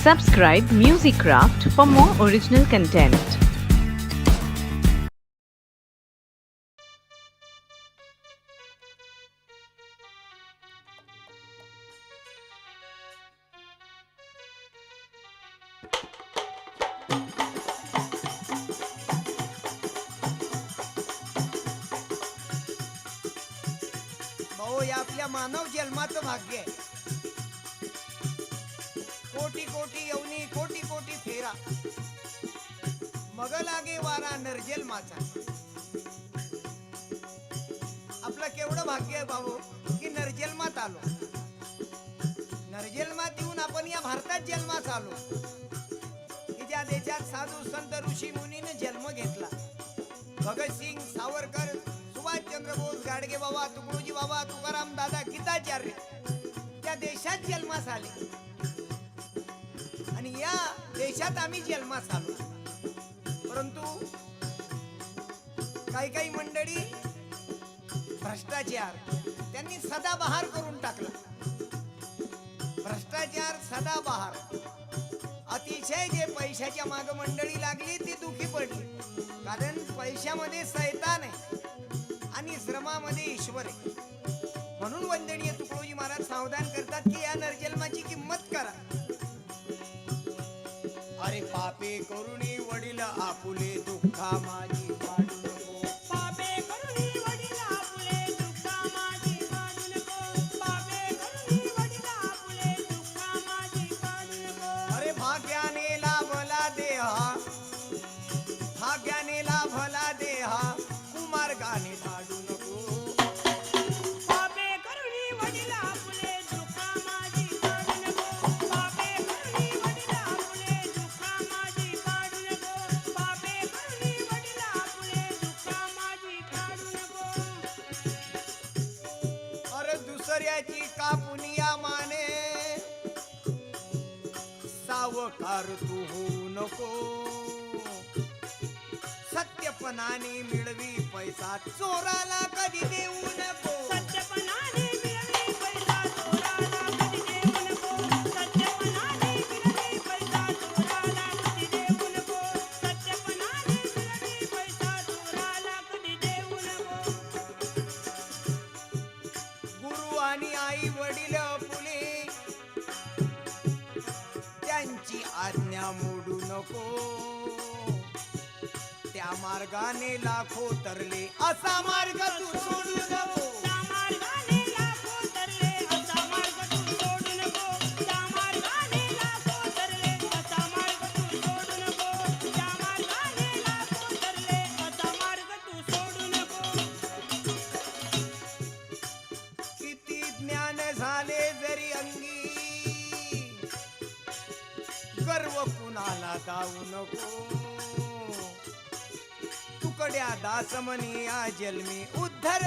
Subscribe Music Craft for more original content. भाऊ हे आपल्या मानव जन्माचं भाग्य आहे कोटी कोटी यवनी कोटी कोटी फेरा. मग लागे वारा नरजेल माचा. आपलं केवढं भाग्य आहे भाऊ की नरजेलमात आलो. नरजेलमात येऊन आपण या भारतात जन्मात आलो. की ज्या देशात साधू संत ऋषी मुनीनं जन्म घेतला. भगतसिंग सावरकर सुभाषचंद्र बोस गाडगे बाबा तुकडोजी बाबा तुकाराम दादा गीताचार्य त्या देशात जन्मास आले. आणि या देशात आम्ही जन्मास आलो. परंतु काही काही मंडळी भ्रष्टाचार त्यांनी सदाबहार करून टाकला. भ्रष्टाचार सदाबहार. अतिशय जे पैशाच्या माग मंडळी लागली ती दुखी पडली. कारण पैशामध्ये सैतान आहे. अरे पापे करुणी वडील आपुले दुःखा माझी अरे कापुनिया माने सावकार तू होऊ नको. सत्यपणाने मिळवी पैसा चोराला कधी देऊ नको. नको. त्या मार्गाने लाखो तरले असा मार्ग तू गर्व कुणाला दाऊ नको? तुकड्या दासमनी या जन्मी उद्धर